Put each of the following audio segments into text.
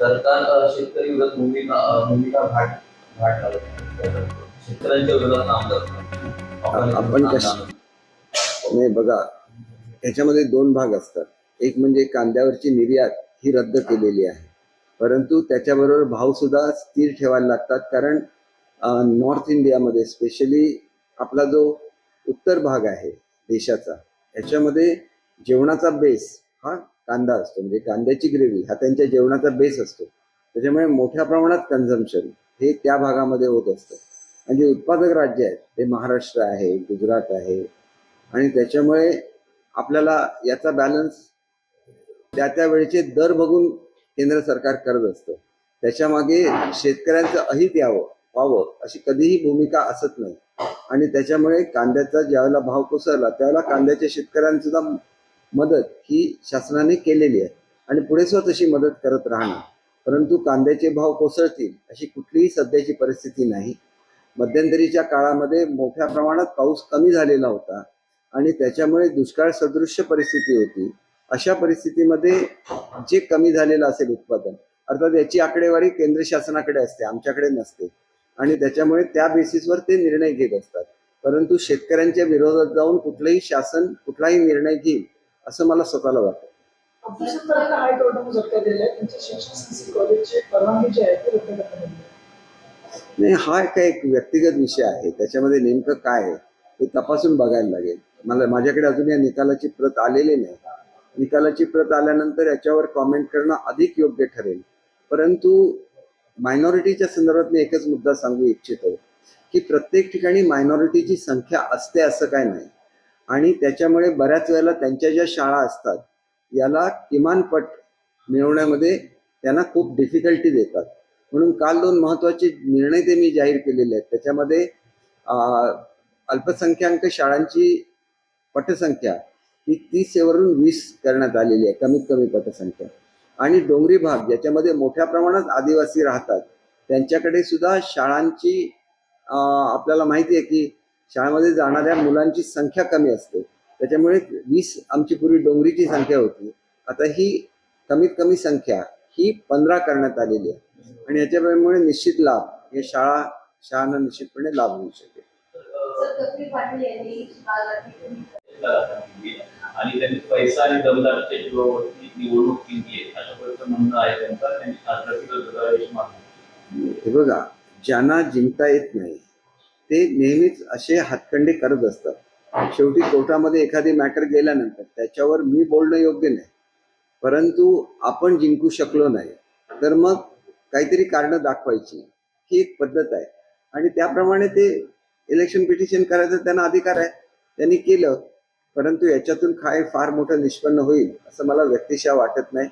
सरकार शेतकरी विरोधात भूमिका भूमिका भाट भाट लावत. शेतकऱ्यांच्या विरोधात काम करत. आपण नाही बघा याच्यामध्ये दोन भाग असतात एक म्हणजे कांद्यावरची निर्यात ही रद्द केलेली आहे परंतु त्याच्याबरोबर भाव सुद्धा स्थिर ठेवायला लागतात कारण नॉर्थ इंडियामध्ये स्पेशली आपला जो उत्तर भाग आहे देशाचा याच्यामध्ये जेवणाचा बेस हा कांदा असतो म्हणजे कांद्याची ग्रेव्ही हा त्यांच्या जेवणाचा बेस असतो. त्याच्यामुळे मोठ्या प्रमाणात कन्झम्पशन हे त्या भागामध्ये होत असतं. आणि जे उत्पादक राज्य आहेत ते महाराष्ट्र आहे गुजरात आहे आणि त्याच्यामुळे आपल्याला याचा बॅलन्स त्या त्या वेळेचे दर बघून केंद्र सरकार करत असतं. त्याच्यामागे शेतकऱ्यांचं अहित यावं व्हावं अशी कधीही भूमिका असत नाही. आणि त्याच्यामुळे कांद्याचा ज्यावेळेला भाव कोसळला त्यावेळेला कांद्याच्या शेतकऱ्यांसुद्धा मदत ही शासनाने केलेली आहे. आणि पुढे सुद्धा तशी मदत करत राहणार. परंतु कांद्याचे भाव कोसळतील अशी कुठलीही सध्याची परिस्थिती नाही. मध्यंतरीच्या काळामध्ये मोठ्या प्रमाणात पाऊस कमी झालेला होता आणि त्याच्यामुळे दुष्काळ सदृश्य परिस्थिती होती. अशा परिस्थितीमध्ये जे कमी झालेलं असेल उत्पादन अर्थात याची आकडेवारी केंद्र शासनाकडे असते आमच्याकडे नसते. आणि त्याच्यामुळे त्या बेसिसवर ते निर्णय घेत असतात. परंतु शेतकऱ्यांच्या विरोधात जाऊन कुठलंही शासन कुठलाही निर्णय घेईल असं मला स्वतःला वाटतं. नाही. हा काय एक व्यक्तिगत विषय आहे. त्याच्यामध्ये नेमकं काय आहे ते तपासून बघायला लागेल. मला माझ्याकडे अजून या निकालाची प्रत आलेली नाही. निकालाची प्रत आल्यानंतर याच्यावर कॉमेंट करणं अधिक योग्य ठरेल. परंतु मायनॉरिटीच्या संदर्भात मी एकच मुद्दा सांगू इच्छितो की प्रत्येक ठिकाणी मायनॉरिटीची संख्या असते असं काय नाही. आणि त्याच्यामुळे बऱ्याच वेळेला त्यांच्या ज्या शाळा असतात याला किमान पट मिळवण्यामध्ये त्यांना खूप डिफिकल्टी देतात. म्हणून काल दोन महत्त्वाचे निर्णय ते मी जाहीर केलेले आहेत. त्याच्यामध्ये अल्पसंख्याक शाळांची पटसंख्या ही तीसवरून वीस करण्यात आलेली आहे कमीत कमी पटसंख्या. आणि डोंगरी भाग ज्याच्यामध्ये मोठ्या प्रमाणात आदिवासी राहतात त्यांच्याकडे सुद्धा शाळांची आपल्याला माहिती आहे की शाळेमध्ये जाणाऱ्या मुलांची संख्या कमी असते. त्याच्यामुळे वीस आमची पूर्वी डोंगरीची संख्या होती. आता ही कमीत कमी संख्या ही पंधरा करण्यात आलेली आहे. आणि याच्यामुळे निश्चित लाभ हे शाळा शाळांना निश्चितपणे लाभ होऊ शकेल. आणि त्यांनी पैसा आणि दमदारच्या जीवावरती निवडणूक केली आहे. अशा प्रकारचं म्हणणं आहे त्यांचं. त्यांनी खासदारकी रद्द करायची मागणी हे बघा ज्यांना जिंकता येत नाही ते नेहमीच असे हातखंडे करत असतात. शेवटी कोर्टामध्ये एखादी मॅटर गेल्यानंतर त्याच्यावर मी बोलणं योग्य नाही. परंतु आपण जिंकू शकलो नाही. तर मग काहीतरी कारणं दाखवायची ही एक पद्धत आहे. आणि त्याप्रमाणे ते इलेक्शन पिटिशन करायचा त्यांना अधिकार आहे. त्यांनी केलं. परंतु याच्यातून काय फार मोठं निष्पन्न होईल असं मला व्यक्तिशः वाटत नाही.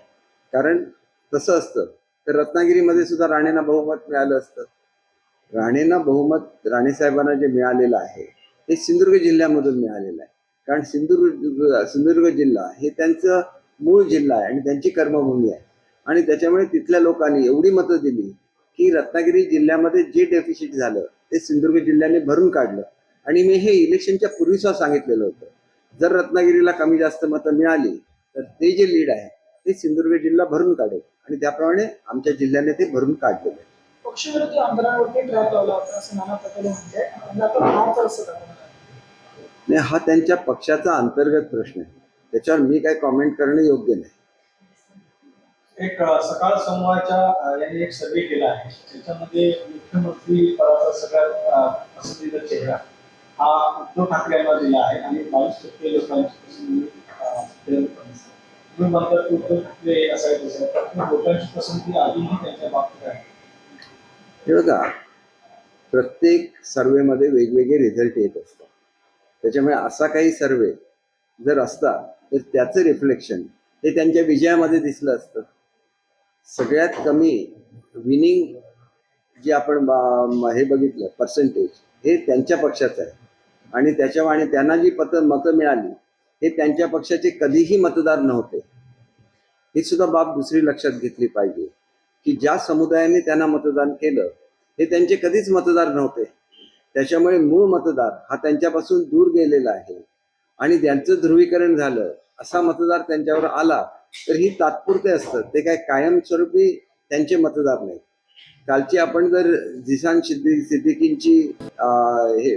कारण तसं असतं. तर रत्नागिरीमध्ये सुद्धा राणेंना बहुमत मिळालं असतं. राणेंना बहुमत राणेसाहेबांना जे मिळालेलं आहे ते सिंधुदुर्ग जिल्ह्यामधून मिळालेलं आहे. कारण सिंधुदुर्ग सिंधुदुर्ग जिल्हा हे त्यांचं मूळ जिल्हा आहे आणि त्यांची कर्मभूमी आहे. आणि त्याच्यामुळे तिथल्या लोकांनी एवढी मतं दिली की रत्नागिरी जिल्ह्यामध्ये जे डेफिशिट झालं ते सिंधुदुर्ग जिल्ह्याने भरून काढलं. आणि मी हे इलेक्शनच्या पूर्वीच सांगितलेलं होतं. जर रत्नागिरीला कमी जास्त मतं मिळाली तर ते जे लीड आहे ते सिंधुदुर्ग जिल्हा भरून काढेल. आणि त्याप्रमाणे आमच्या जिल्ह्याने ते भरून काढलेलं आहे. पक्षविरोधी आंदोलनावरती ट्रॅप लावला होता असं नाना पटोले म्हणते त्यांना आपण हात असं नाही हा त्यांच्या पक्षाचा अंतर्गत प्रश्न आहे. त्याच्यावर मी काय कॉमेंट करणं योग्य नाही. एक सकाळ समूहाच्या यांनी एक सर्वे केला आहे. त्याच्यामध्ये मुख्यमंत्री पदाचा सगळ्यात पसंतीचा चेहरा हा उद्धव ठाकरे यांना दिला आहे आणि बावीस टक्के लोकांची. तुम्ही म्हणतात की उद्धव ठाकरे असायचे लोकांची पसंती अजूनही त्यांच्या बाबतीत आहे. हे बघा प्रत्येक सर्वेमध्ये वेगवेगळे रिझल्ट येत असतात. त्याच्यामुळे असा काही सर्वे जर असता तर त्याचं रिफ्लेक्शन हे त्यांच्या विजयामध्ये दिसलं असतं. सगळ्यात कमी विनिंग जे आपण हे बघितलं पर्सेंटेज हे त्यांच्या पक्षाचं आहे. आणि त्याच्यावर आणि त्यांना जी पत मतं मिळाली हे त्यांच्या पक्षाचे कधीही मतदार नव्हते. ही सुद्धा बाब दुसरी लक्षात घेतली पाहिजे. की ज्या समुदायाने त्यांना मतदान केलं हे त्यांचे कधीच मतदार नव्हते. त्याच्यामुळे मूळ मतदार हा त्यांच्यापासून दूर गेलेला आहे. आणि त्यांचं ध्रुवीकरण झालं असा मतदार त्यांच्यावर आला तर ही तात्पुरते असतं. ते काय कायमस्वरूपी त्यांचे मतदार नाही कालची आपण जर झिसान सिद्दी सिद्दीकींची हे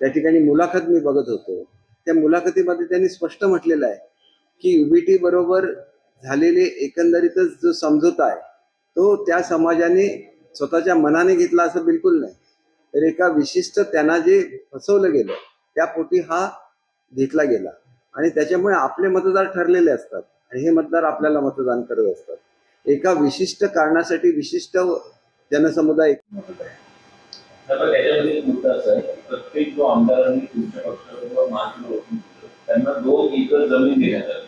त्या ठिकाणी मुलाखत मी बघत होतो. त्या मुलाखतीमध्ये त्यांनी स्पष्ट म्हटलेलं आहे की युबीटी बरोबर झालेले एकंदरीतच जो समझोता आहे तो त्या समाजाने स्वतःच्या मनाने घेतला असं बिलकुल नाही. तर एका विशिष्ट त्यांना जे फसवलं गेलं त्या पोटी हा घेतला गेला. आणि त्याच्यामुळे आपले मतदार ठरलेले असतात आणि हे मतदार आपल्याला मतदान करत असतात. एका विशिष्ट कारणासाठी विशिष्ट जनसमुदाय एक आहे प्रत्येक जो आमदारांनी तुमच्या पक्षाबरोबर त्यांना दोन एकर जमीन देण्यात आली.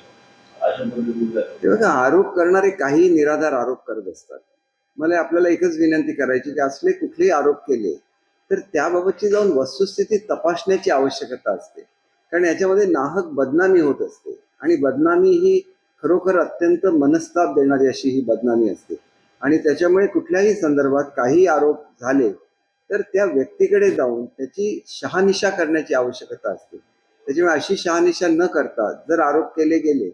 ते बघा आरोप करणारे काही निराधार आरोप करत असतात. मला आपल्याला एकच विनंती करायची की असले कुठलेही आरोप केले तर त्याबाबतची जाऊन वस्तुस्थिती तपासण्याची आवश्यकता असते. कारण याच्यामध्ये नाहक बदनामी होत असते. आणि बदनामी ही खरोखर अत्यंत मनस्ताप देणारी अशी ही बदनामी असते. आणि त्याच्यामुळे कुठल्याही संदर्भात काही आरोप झाले तर त्या व्यक्तीकडे जाऊन त्याची शहानिशा करण्याची आवश्यकता असते. त्याच्यामुळे अशी शहानिशा न करता जर आरोप केले गेले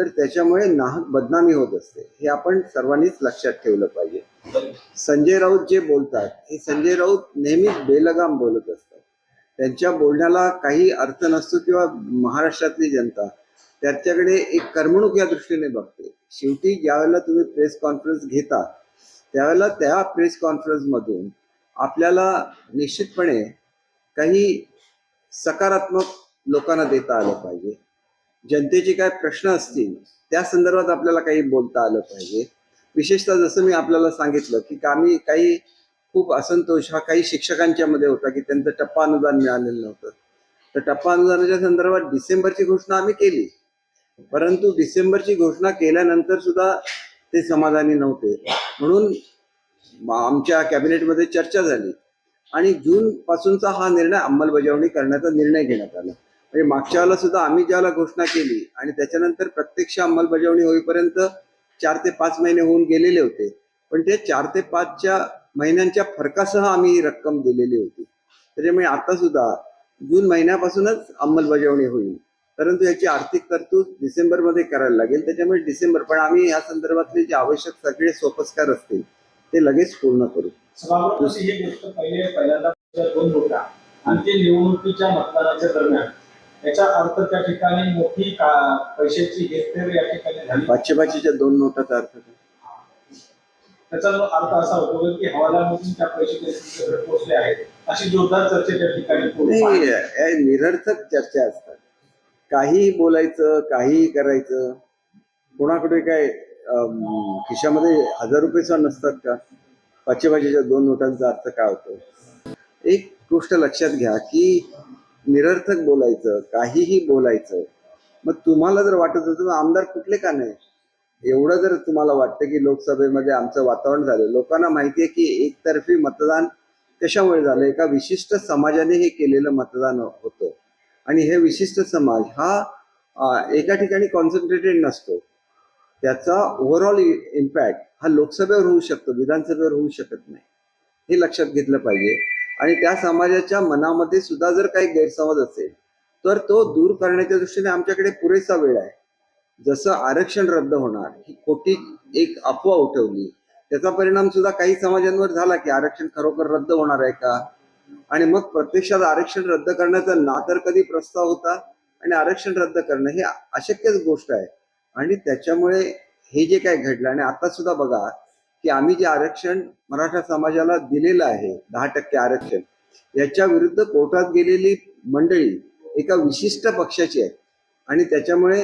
तर त्याच्यामुळे नाहक बदनामी होत असते. हे आपण सर्वांनीच लक्षात ठेवलं पाहिजे. संजय राऊत जे बोलतात हे संजय राऊत नेहमीच बेलगाम बोलत असतात. त्यांच्या बोलण्याला काही अर्थ नसतो किंवा महाराष्ट्रातली जनता त्याच्याकडे एक करमणूक या दृष्टीने बघते. शेवटी ज्यावेळेला तुम्ही प्रेस कॉन्फरन्स घेता त्यावेळेला त्या प्रेस कॉन्फरन्समधून आपल्याला निश्चितपणे काही सकारात्मक लोकांना देता आलं पाहिजे. जनतेचे काय प्रश्न असतील त्या संदर्भात आपल्याला काही बोलता आलं पाहिजे. विशेषतः जसं मी आपल्याला सांगितलं की आम्ही काही खूप असंतोष हा काही शिक्षकांच्या मध्ये होता की त्यांचं टप्पा अनुदान मिळालेलं नव्हतं. तर टप्पा अनुदानाच्या संदर्भात डिसेंबरची घोषणा आम्ही केली. परंतु डिसेंबरची घोषणा केल्यानंतर सुद्धा ते समाधानी नव्हते. म्हणून आमच्या कॅबिनेटमध्ये चर्चा झाली. आणि जून पासूनचा हा निर्णय अंमलबजावणी करण्याचा निर्णय घेण्यात आला. म्हणजे मागच्या वेळेला सुद्धा आम्ही ज्याला घोषणा केली आणि त्याच्यानंतर प्रत्यक्ष अंमलबजावणी होईपर्यंत चार ते पाच महिने होऊन गेलेले होते. पण ते चार ते पाचच्या महिन्यांच्या फरकासह आम्ही ही रक्कम दिलेली होती. त्याच्यामुळे आता सुद्धा जून महिन्यापासूनच अंमलबजावणी होईल. परंतु याची आर्थिक तरतूद डिसेंबरमध्ये करायला लागेल. त्याच्यामुळे डिसेंबर पण आम्ही या संदर्भातले जे आवश्यक सगळे सोपस्कार असतील ते लगेच पूर्ण करू. ही गोष्ट पहिले पहिल्यांदा दोन आणि ते निवडणुकीच्या मतदानाच्या दरम्यान याचा अर्थ त्या ठिकाणी मोठी पैशाची हेरफेर या ठिकाणी झाली. पाचशे पाचशेच्या दोन नोटाचा अर्थ काय? त्याचा अर्थ असा होतो की हवालामधून त्या पैशाचे पोहोचले आहेत. अशी जोरदार चर्चा त्या ठिकाणी निरर्थक चर्चा असतात. काहीही बोलायचं काहीही करायचं. कोणाकडे काय खिशामध्ये हजार रुपये सुद्धा नसतात का? पाचशे पाचशेच्या दोन नोटांचा अर्थ काय होतो? एक गोष्ट लक्षात घ्या की निरर्थक बोलायचं काहीही बोलायचं. मग तुम्हाला जर वाटत होतं आमदार कुठले का नाही? एवढं जर तुम्हाला वाटतं की लोकसभेमध्ये आमचं वातावरण झालं लोकांना माहिती आहे की एकतर्फी मतदान कशामुळे झालं? एका विशिष्ट समाजाने हे केलेलं मतदान होतं. आणि हे विशिष्ट समाज हा एका ठिकाणी कॉन्सन्ट्रेटेड नसतो. त्याचा ओव्हरऑल इम्पॅक्ट हा लोकसभेवर होऊ शकतो विधानसभेवर होऊ शकत नाही. हे लक्षात घेतलं पाहिजे. आणि त्या समाजाच्या मनामध्ये सुद्धा जर काही गैरसमज असेल तर तो दूर करण्याच्या दृष्टीने आमच्याकडे पुरेसा वेळ आहे. जसं आरक्षण रद्द होणार ही खोटी एक अफवा उठवली त्याचा परिणाम सुद्धा काही समाजांवर झाला की आरक्षण खरोखर रद्द होणार आहे का? आणि मग प्रत्यक्षात आरक्षण रद्द करण्याचा ना तर कधी प्रस्ताव होता? आणि आरक्षण रद्द करणं हे अशक्यच गोष्ट आहे. आणि त्याच्यामुळे हे जे काय घडलं आणि आता सुद्धा बघा की आम्ही जे आरक्षण मराठा समाजाला दिलेलं आहे दहा टक्के आरक्षण याच्या विरुद्ध कोर्टात गेलेली मंडळी एका विशिष्ट पक्षाची आहे आणि त्याच्यामुळे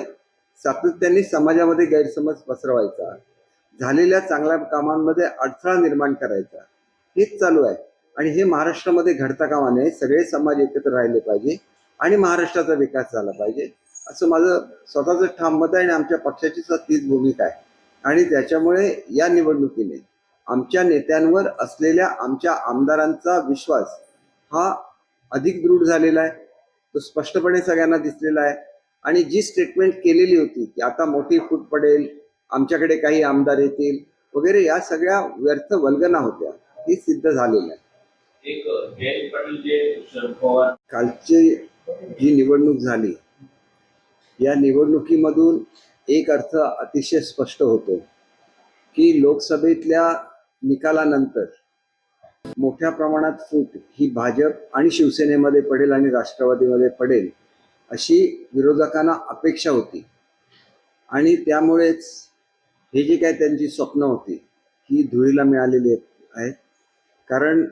सातत्याने समाजामध्ये गैरसमज पसरवायचा झालेल्या चांगल्या कामांमध्ये अडथळा निर्माण करायचा हेच चालू आहे. आणि हे महाराष्ट्रामध्ये घडता कामा नये सगळे समाज एकत्र राहिले पाहिजे आणि महाराष्ट्राचा विकास झाला पाहिजे. असं माझं स्वतःचं ठाम मत आहे आणि आमच्या पक्षाची सुद्धा तीच भूमिका आहे. आणि त्याच्यामुळे या निवडणुकीने आमच्या नेत्यांवर असलेल्या आमच्या आमदारांचा विश्वास हा अधिक दृढ झालेला आहे. तो स्पष्टपणे सगळ्यांना दिसलेला आहे. आणि जी स्टेटमेंट केलेली होती की आता मोठी फूट पडेल आमच्याकडे काही आमदार येतील वगैरे या सगळ्या व्यर्थ वल्गना होत्या ही सिद्ध झालेल्या आहे कालची जी निवडणूक झाली या निवडणुकीमधून एक अर्थ अतिशय स्पष्ट होतो की लोकसभेतल्या निकालानंतर मोठ्या प्रमाणात फूट ही भाजप आणि शिवसेनेमध्ये पडेल आणि राष्ट्रवादीमध्ये पडेल अशी विरोधकांना अपेक्षा होती. आणि त्यामुळेच हे जे काय त्यांची स्वप्न होती ही धुळीला मिळालेली आहेत. कारण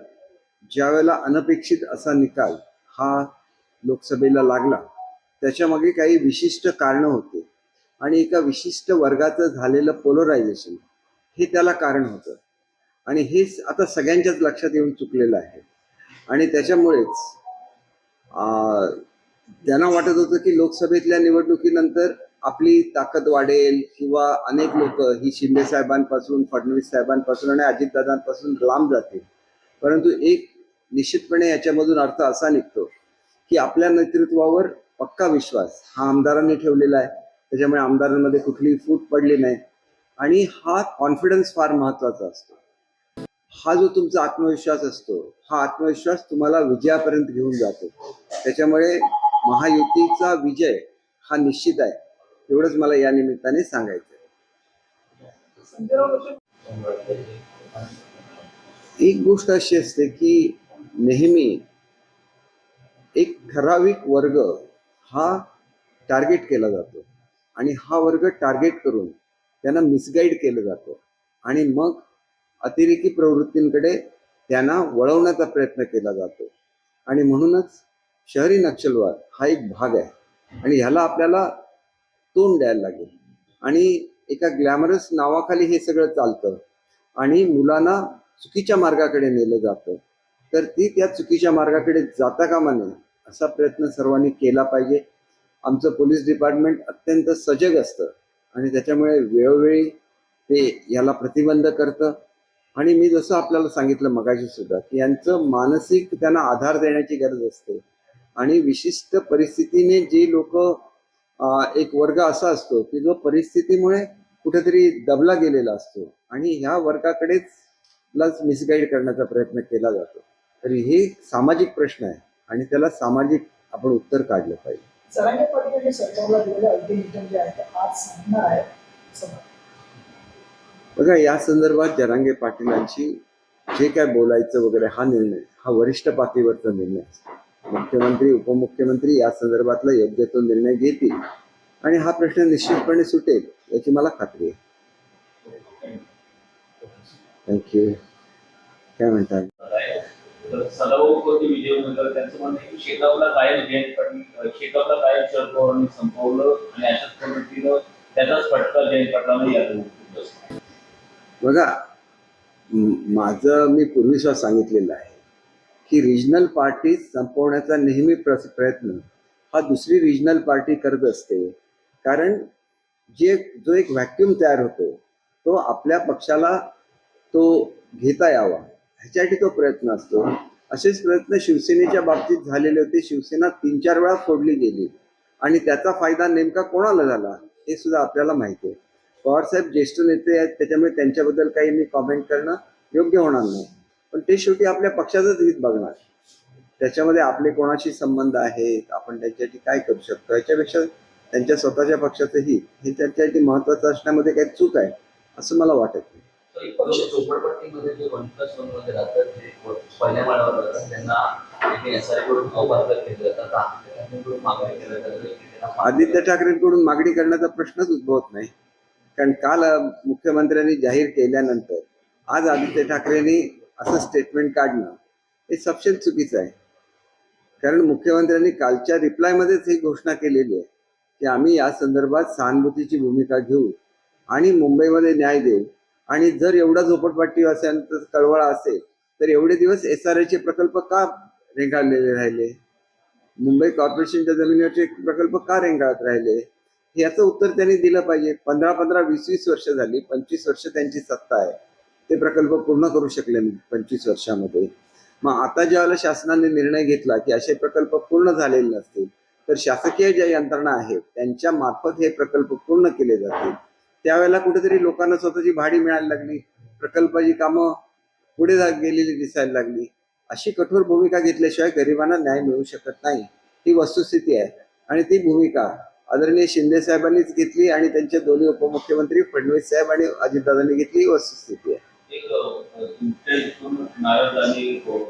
ज्यावेळेला अनपेक्षित असा निकाल हा लोकसभेला लागला त्याच्यामागे काही विशिष्ट कारणं होते. आणि एका विशिष्ट वर्गाचं झालेलं पोलरायझेशन हे त्याला कारण होतं. आणि हे आता सगळ्यांच्याच लक्षात येऊन चुकलेलं आहे. आणि त्याच्यामुळेच त्यांना वाटत होतं की लोकसभेतल्या निवडणुकीनंतर आपली ताकद वाढेल किंवा अनेक लोक ही शिंदे साहेबांपासून फडणवीस साहेबांपासून आणि अजितदादांपासून लांब जातील. परंतु एक निश्चितपणे याच्यामधून अर्थ असा निघतो की आपल्या नेतृत्वावर पक्का विश्वास हा आमदारांनी ठेवलेला आहे. त्याच्यामुळे आमदारांमध्ये कुठलीही फूट पडली नाही. आणि हा कॉन्फिडन्स फार महत्त्वाचा असतो. हा जो तुमचा आत्मविश्वास असतो हा आत्मविश्वास तुम्हाला विजयापर्यंत घेऊन जातो. त्याच्यामुळे महायुतीचा विजय हा निश्चित आहे. एवढंच मला या निमित्ताने सांगायचं एक गोष्ट अशी असते की नेहमी एक ठराविक वर्ग हा टार्गेट केला जातो. आणि हा वर्ग टार्गेट करून त्यांना मिसगाईड केलं जातं. आणि मग अतिरेकी प्रवृत्तींकडे त्यांना वळवण्याचा प्रयत्न केला जातो. आणि म्हणूनच शहरी नक्षलवाद हा एक भाग आहे. आणि ह्याला आपल्याला तोंड द्यायला लागेल. आणि एका ग्लॅमरस नावाखाली हे सगळं चालतं. आणि मुलांना चुकीच्या मार्गाकडे नेलं जातं. तर ती त्या चुकीच्या मार्गाकडे जाता कामा नये असा प्रयत्न सर्वांनी केला पाहिजे. आमचं पोलीस डिपार्टमेंट अत्यंत सजग असतं आणि त्याच्यामुळे वेळोवेळी ते याला प्रतिबंध करतं. आणि मी जसं आपल्याला सांगितलं मगाशी सुद्धा की यांचं मानसिक त्यांना आधार देण्याची गरज असते. आणि विशिष्ट परिस्थितीने जे लोक एक वर्ग असा असतो की जो परिस्थितीमुळे कुठेतरी दबला गेलेला असतो. आणि ह्या वर्गाकडेच लाच मिसगाईड करण्याचा प्रयत्न केला जातो. तरी हे सामाजिक प्रश्न आहे आणि त्याला सामाजिक आपण उत्तर काढलं पाहिजे. जरांगे पाटील यांनी सरकारला दिलेलं अल्टिमेटम जे आहे ते आज सांगणार आहे. बघा या संदर्भात जरांगे पाटीलांची जे काय बोलायचं वगैरे हा निर्णय हा वरिष्ठ पातळीवरचा निर्णय असतो मुख्यमंत्री उपमुख्यमंत्री या संदर्भातला योग्य तो निर्णय घेतील. आणि हा प्रश्न निश्चितपणे सुटेल याची मला खात्री आहे. थँक्यू काय म्हणतात. तर सदाभाऊपती विजय उमेदवार त्यांचं म्हणणं आहे की शेगावला गायब जयंत पाटील शेगावला गायब शरद पवारांनी संपवलं आणि अशाच पद्धतीनं त्याचाच फटका जयंत पाटलांना यादव बघा माझं मी पूर्वी सांगितलेलं आहे की रिजनल पार्टी संपवण्याचा नेहमी प्र- प्रयत्न हा दुसरी रिजनल पार्टी करत असते. कारण जे जो एक व्हॅक्युम तयार होतो तो आपल्या पक्षाला तो घेता यावा. ह्याच्यासाठी तो प्रयत्न असतो. असेच प्रयत्न शिवसेनेच्या बाबतीत झालेले होते. शिवसेना तीन चार वेळा फोडली गेली. आणि त्याचा फायदा नेमका कोणाला झाला हे सुद्धा आपल्याला माहिती आहे. पवारसाहेब ज्येष्ठ नेते आहेत त्याच्यामुळे त्यांच्याबद्दल काही मी कॉमेंट करणं योग्य होणार नाही. पण ते शेवटी आपल्या पक्षाचंच हित बघणार. त्याच्यामध्ये आपले कोणाशी संबंध आहेत आपण त्यांच्यासाठी काय करू शकतो? याच्यापेक्षा त्यांच्या स्वतःच्या पक्षाचं हित हे त्यांच्यासाठी महत्वाचं असण्यामध्ये काही चूक आहे असं मला वाटत नाही. एक झोपडपट्टीमध्ये जे वन प्लस वनमध्ये राहतात जे पहिल्या माळावर राहतात त्यांना एस आयकडून मागणी आदित्य ठाकरेंकडून मागणी करण्याचा प्रश्नच उद्भवत नाही. कारण काल मुख्यमंत्र्यांनी जाहीर केल्यानंतर आज आदित्य ठाकरेंनी असं स्टेटमेंट काढणं हे सपशेल चुकीचं आहे. कारण मुख्यमंत्र्यांनी कालच्या रिप्लायमध्येच ही घोषणा केलेली आहे की आम्ही या संदर्भात सहानुभूतीची भूमिका घेऊ आणि मुंबईमध्ये न्याय देऊ. आणि जर एवढा झोपडपट्टी असेल तर कळवळा असेल तर एवढे दिवस एस आर चे प्रकल्प का रेंगाळलेले राहिले? मुंबई कॉर्पोरेशनच्या जमिनीवरचे प्रकल्प का रेंगाळत राहिले? याचं उत्तर त्यांनी दिलं पाहिजे. पंधरा पंधरा वीस वीस वर्ष झाली पंचवीस वर्ष त्यांची सत्ता आहे. ते प्रकल्प पूर्ण करू शकले नाही पंचवीस वर्षामध्ये. मग आता ज्यावेळेला शासनाने निर्णय घेतला की असे प्रकल्प पूर्ण झालेले नसतील तर शासकीय ज्या यंत्रणा आहेत त्यांच्या मार्फत हे प्रकल्प पूर्ण केले जातील. त्यावेळेला कुठेतरी लोकांना स्वतःची भाडी मिळायला लागली प्रकल्पाची कामं पुढे जा- गेलेली दिसायला लागली. अशी कठोर भूमिका घेतल्याशिवाय गरिबांना न्याय मिळू शकत नाही. ही वस्तुस्थिती आहे. आणि ती भूमिका आदरणीय शिंदे साहेबांनीच घेतली आणि त्यांचे दोन्ही उपमुख्यमंत्री फडणवीस साहेब आणि अजितदादांनी घेतली. ही वस्तुस्थिती आहे.